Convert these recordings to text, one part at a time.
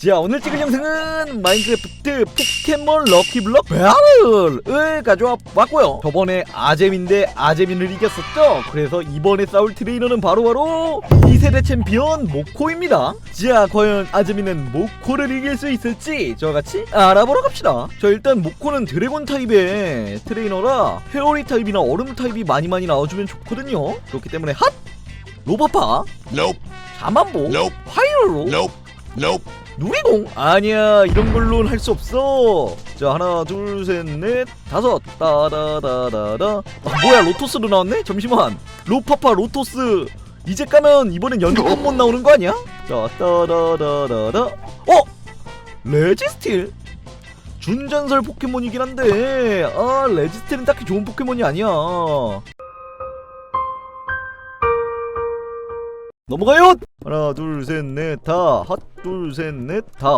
자 오늘 찍은 영상은 마인크래프트 포켓몬 럭키블럭 배틀을 가져와 봤고요 저번에 아재민대 아재민을 이겼었죠 그래서 이번에 싸울 트레이너는 바로 바로 2세대 챔피언 모코입니다 자 과연 아재민은 모코를 이길 수 있을지 저같이 알아보러 갑시다 자 일단 모코는 드래곤 타입의 트레이너라 페어리 타입이나 얼음 타입이 많이 많이 나와주면 좋거든요 그렇기 때문에 핫! 로버파 Nope. 자만보 Nope. Nope. Nope. 누리공? 아니야 이런 걸로는 할 수 없어 자 하나 둘 셋 넷 다섯 따다다다다 아 뭐야 로토스로 나왔네? 잠시만 로파파 로토스 이제 까면 이번엔 연속 못 나오는 거 아니야? 자 따다다다다 어? 레지스틸? 준전설 포켓몬이긴 한데 아 레지스틸은 딱히 좋은 포켓몬이 아니야 넘어가요! 하나 둘 셋 넷 다 핫 둘 셋 넷. 다.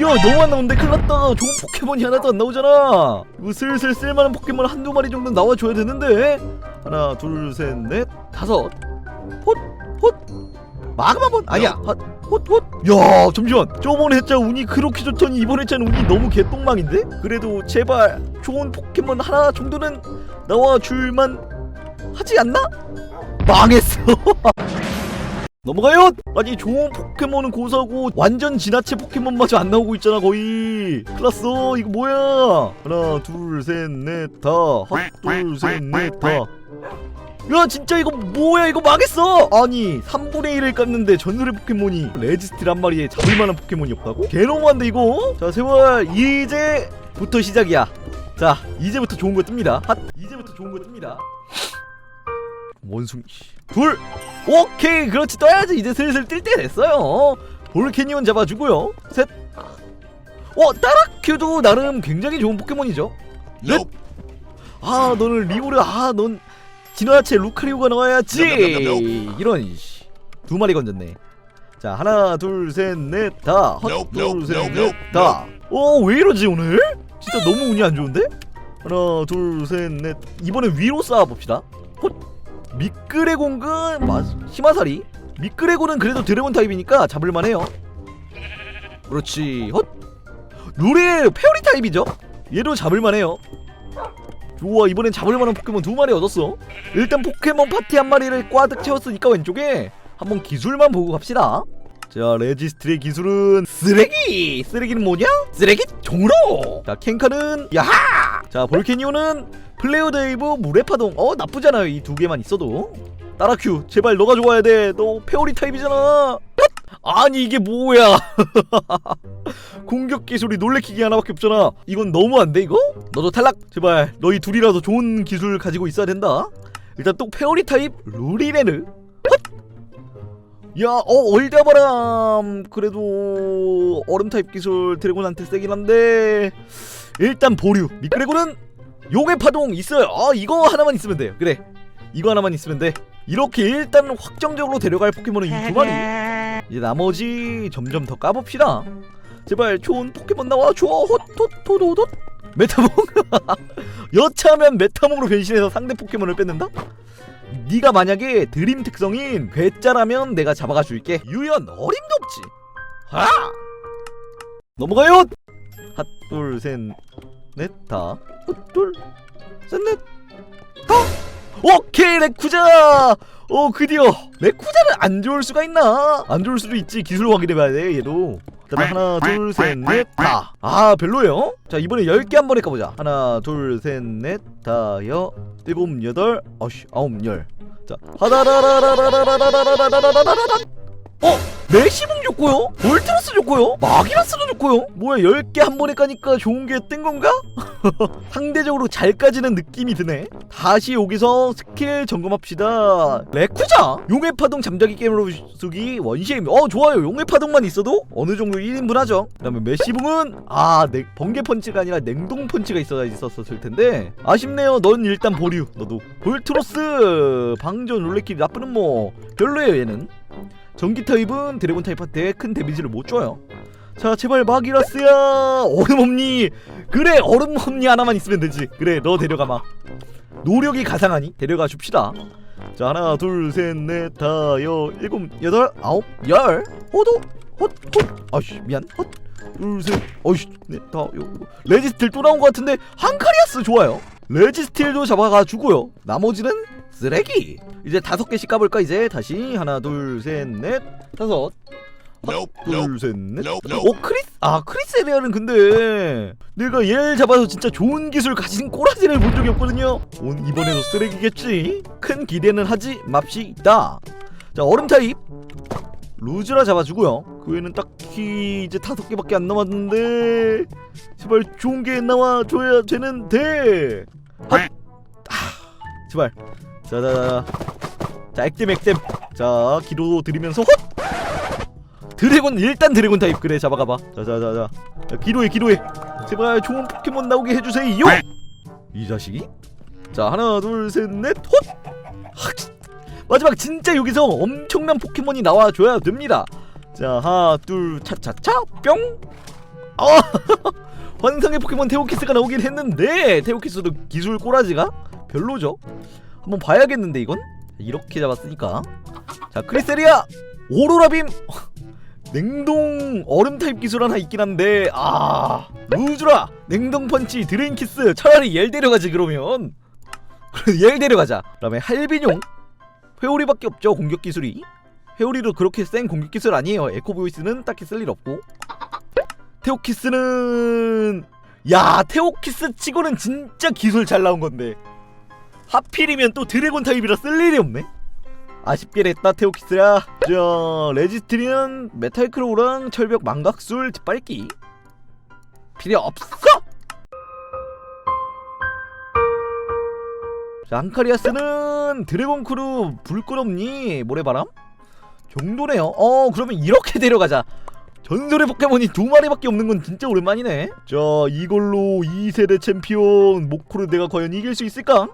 야 너무 안 나오는데 큰일 났다. 좋은 포켓몬이 하나도 안 나오잖아. 이거 슬슬 쓸만한 포켓몬 한두 마리 정도 나와줘야 되는데. 하나 둘 셋 넷. 다섯. 헛헛. 마그마몬 아니야. 헛헛헛야 잠시만. 저번에 했자 운이 그렇게 좋더니 이번 했자는 운이 너무 개똥망인데? 그래도 제발 좋은 포켓몬 하나 정도는 나와줄만 하지 않나? 망했어 넘어가요! 아니 좋은 포켓몬은 고사고 완전 지나체 포켓몬마저 안 나오고 있잖아 거의. 클났어 이거 뭐야? 하나 둘 셋 넷다. 둘셋넷다. 야 진짜 이거 뭐야? 이거 망했어! 아니 3분의 1을 깠는데 전설의 포켓몬이 레지스틸 한 마리에 잡을만한 포켓몬이 없다고? 개너무한데 이거? 자 세월 이제부터 시작이야. 자 이제부터 좋은 거 뜹니다. 핫 이제부터 좋은 거 뜹니다. 원숭이 둘 오케이 그렇지. 떠야지. 이제 슬슬 뜰때 됐어요. 볼케니온 잡아주고요. 셋 어 따라큐도 나름 굉장히 좋은 포켓몬이죠. Nope. 아 너는 리오르 아넌 진화체 루카리오가 나와야지. 이런 씨. 두 마리 건졌네. 자 하나 둘 셋 넷다. Nope, nope, nope, 둘셋 넷다. 어 왜 이러지 오늘? 진짜 너무 운이 안 좋은데? 하나 둘 셋 넷. 이번엔 위로 쌓아봅시다. 헛 미끄레 공근 마 히마사리 미끄레고는 그래도 드래곤 타입이니까 잡을만해요. 그렇지 헛! 루레 페어리 타입이죠? 얘도 잡을만해요. 좋아 이번엔 잡을만한 포켓몬 두 마리 얻었어. 일단 포켓몬 파티 한 마리를 꽈득 채웠으니까 왼쪽에 한번 기술만 보고 갑시다. 자 레지스트의 기술은 쓰레기! 쓰레기는 뭐냐? 쓰레기 종로! 자 켄카는 야하! 자 볼케니오는 플레어 데이브 물의 파동. 어 나쁘잖아요 이 두 개만 있어도. 따라큐 제발 너가 좋아야 돼너 페어리 타입이잖아. 헛! 아니 이게 뭐야. 공격 기술이 놀래키기 하나밖에 없잖아. 이건 너무 안돼 이거? 너도 탈락. 제발 너희 둘이라도 좋은 기술 가지고 있어야 된다. 일단 또 페어리 타입 루리레느 야, 어, 얼다바람. 그래도 얼음 타입 기술 드래곤한테 세긴 한데. 일단 보류. 미끄레고는 용의 파동 있어요. 아, 이거 하나만 있으면 돼요. 그래, 이거 하나만 있으면 돼. 이렇게 일단 확정적으로 데려갈 포켓몬은 이 두 마리. 이제 나머지 점점 더 까봅시다. 제발 좋은 포켓몬 나와 줘. 헛헛헛헛. 메타몽. 여차하면 메타몽으로 변신해서 상대 포켓몬을 뺏는다? 네가 만약에 드림 특성인 괴짜라면 내가 잡아가 줄게 유연 어림도 없지 하 넘어가요 핫둘셋 넷다. 핫둘셋넷 다. 오케이 레쿠자! 어 드디어 레쿠자는 안 좋을 수가 있나? 안 좋을 수도 있지. 기술 확인해봐야 돼 얘도. 일단 하나 둘 셋 넷 다 아 별로예요? 자 이번에 10개 한 번에 까보자. 하나 둘 셋 넷 다여 일곱 여덟 아홉 열자 하다라라라라라라라라라라라라 어? 메시봉 좋고요? 볼트러스 좋고요? 마기라스도 좋고요? 뭐야 10개 한 번에 까니까 좋은 게 뜬 건가? 상대적으로 잘 까지는 느낌이 드네. 다시 여기서 스킬 점검합시다. 레쿠자! 용의 파동 잠자기 게임으로 쓰기 원시임 어 좋아요. 용의 파동만 있어도 어느 정도 1인분 하죠. 그 다음에 메시봉은 아 네, 번개 펀치가 아니라 냉동 펀치가 있어야 있었을 텐데. 아쉽네요. 넌 일단 보류 너도. 볼트로스! 방전 롤레끼리 나쁘는 뭐 별로예요 얘는 전기 타입은 드래곤 타입한테 큰 데미지를 못 줘요 자 제발 마기라스야 얼음 없니 그래 얼음 없니 하나만 있으면 되지 그래 너 데려가 마 노력이 가상하니 데려가 줍시다 자 하나 둘 셋 넷 다 여 일곱 여덟 아홉 열 호도 헛, 헛. 아씨 미안. 헛. 둘, 셋. 어이씨, 네, 다 요. 레지스틸 또 나온 것 같은데 한카리아스 좋아요. 레지스틸도 잡아가주고요. 나머지는 쓰레기. 이제 다섯 개씩 까볼까 이제 다시 하나, 둘, 셋, 넷, 다섯. Nope. Nope. 둘, 셋, 넷. Nope. Nope. 오 크리스 아 크리스 에리아는 근데 내가 얘를 잡아서 진짜 좋은 기술 가진 꼬라지를 본 적이 없거든요 온 이번에도 쓰레기겠지 큰 기대는 하지 맙시다 자 얼음 타입 루즈라 잡아주고요. 그 외에는 딱히 이제 다섯 개밖에 안 남았는데 제발 좋은 게 나와줘야 되는데. 헛! 아, 제발. 자자자 자. 액땜 액땜. 자 기도 드리면서 헛! 드래곤 일단 드래곤 타입 그래 잡아가봐. 자자자자. 자, 기도해 기도해 제발 좋은 포켓몬 나오게 해주세요. 이 자식이. 자 하나 둘 셋넷 헛 마지막 진짜 여기서 엄청난 포켓몬이 나와줘야 됩니다. 자 하나 둘 차차차 뿅. 아, 환상의 포켓몬 테오키스가 나오긴 했는데 테오키스도 기술 꼬라지가 별로죠. 한번 봐야겠는데 이건? 이렇게 잡았으니까. 자 크리세리아 오로라빔. 냉동 얼음 타입 기술 하나 있긴 한데 아 루즈라 냉동 펀치 드레인 키스 차라리 옐 데려가지 그러면. 옐 데려가자. 그다음에 할비뇽 회오리밖에 없죠 공격 기술이. 회오리도 그렇게 센 공격 기술 아니에요. 에코 보이스는 딱히 쓸 일 없고. 테오키스는 야 테오키스 치고는 진짜 기술 잘 나온 건데. 하필이면 또 드래곤 타입이라 쓸 일이 없네. 아쉽게 됐다 테오키스야. 자 레지스트리는 메탈 크로우랑 철벽 망각술 짓밟기. 필요 없어 자 한카리아스는 드래곤 크루 불끄럽니? 모래바람? 정도네요. 어 그러면 이렇게 데려가자. 전설의 포켓몬이 두 마리밖에 없는 건 진짜 오랜만이네. 자 이걸로 2세대 챔피언 모코를 내가 과연 이길 수 있을까?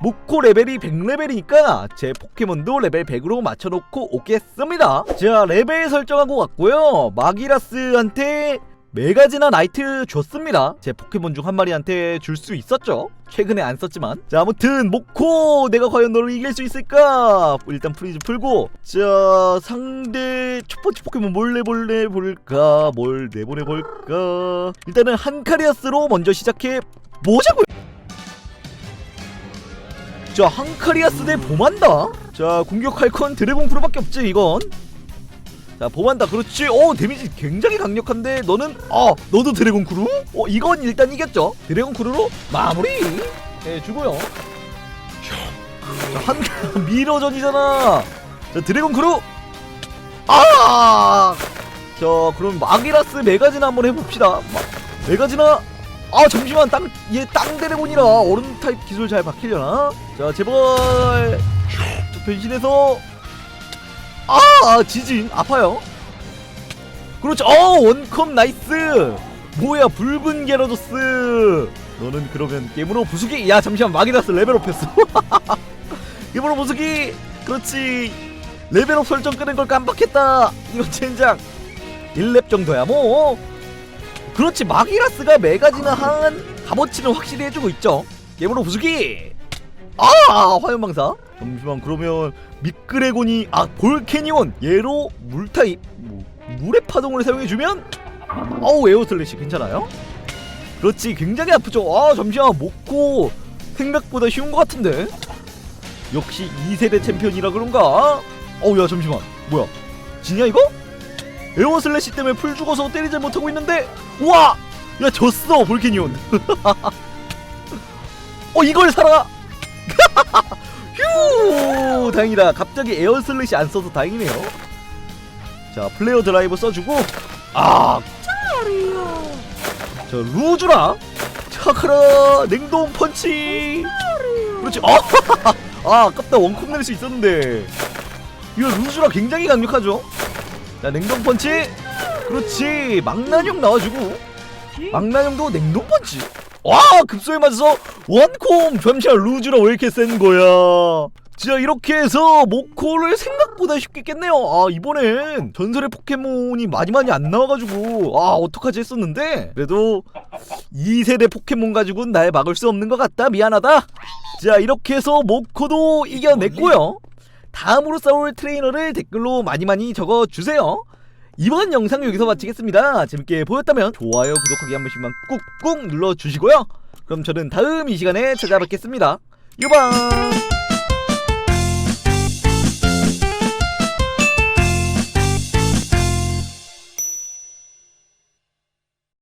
모코 레벨이 100레벨이니까 제 포켓몬도 레벨 100으로 맞춰놓고 오겠습니다. 자 레벨 설정하고 왔고요. 마기라스한테 메가지나 나이트 줬습니다. 제 포켓몬 중 한 마리한테 줄 수 있었죠? 최근에 안 썼지만. 자 아무튼 모코 내가 과연 너를 이길 수 있을까? 일단 프리즈 풀고 자 상대 첫 번째 포켓몬 뭘 내볼래 볼까? 뭘 내보내 볼까? 일단은 한카리아스로 먼저 시작해 보자고요 자 한카리아스 대 보만다? 자 공격할 건 드래곤 크루밖에 없지 이건 자 보만다. 그렇지. 어 데미지 굉장히 강력한데 너는 어 너도 드래곤 크루? 어 이건 일단 이겼죠. 드래곤 크루로 마무리. 해주고요. 자 한 미러전이잖아. 자 드래곤 크루. 아 자 그럼 마기라스 메가지나 한번 해봅시다. 마, 메가지나? 아 잠시만. 땅얘 땅 드래곤이라 얼음 타입 기술 잘 박히려나? 자 제발 자, 변신해서 아 지진 아파요. 그렇죠. 어 원컵 나이스. 뭐야 붉은 게러도스. 너는 그러면 깨물어 부수기? 야 잠시만 마기나스 레벨업했어. 깨물어 부수기? 그렇지. 레벨업 설정 끄는 걸 깜빡했다. 이런 젠장. 1렙 정도야 뭐. 그렇지 마기라스가 메가지나 한 값어치는 확실히 해주고 있죠. 깨물어 부수기? 아 화염방사 잠시만 그러면 미끄레곤이 아 볼케니온 얘로 물타입 뭐, 물의 파동을 사용해주면 어우 에어슬래시 괜찮아요? 그렇지 굉장히 아프죠? 아 잠시만 모코 생각보다 쉬운 것 같은데? 역시 2세대 챔피언이라 그런가? 어우 야 잠시만 뭐야? 지냐 이거? 에어슬래시 때문에 풀 죽어서 때리질 못하고 있는데? 우와! 야 졌어 볼케니온. 어 이걸 살아 휴! 다행이다. 갑자기 에어슬래시 안 써서 다행이네요. 자 플레이어 드라이브 써주고 아! 자 루즈라! 차크라! 냉동 펀치! 그렇지. 아, 아 아깝다. 원컵 낼수 있었는데. 이거 루즈라 굉장히 강력하죠? 자 냉동 펀치. 그렇지. 망나뇽 나와주고. 망나뇽도 냉동 펀치 와 급소에 맞아서 원콤 잠시만 루즈라 왜 이렇게 센 거야. 진짜 이렇게 해서 모코를 생각보다 쉽게 깼네요. 아 이번엔 전설의 포켓몬이 많이 많이 안 나와가지고. 아 어떡하지 했었는데 그래도 2세대 포켓몬 가지고는 날 막을 수 없는 것 같다. 미안하다. 자 이렇게 해서 모코도 이겨냈고요. 다음으로 싸울 트레이너를 댓글로 많이 많이 적어주세요 이번 영상 여기서 마치겠습니다. 재밌게 보였다면 좋아요 구독하기 한 번씩만 꾹꾹 눌러주시고요. 그럼 저는 다음 이 시간에 찾아뵙겠습니다. 유바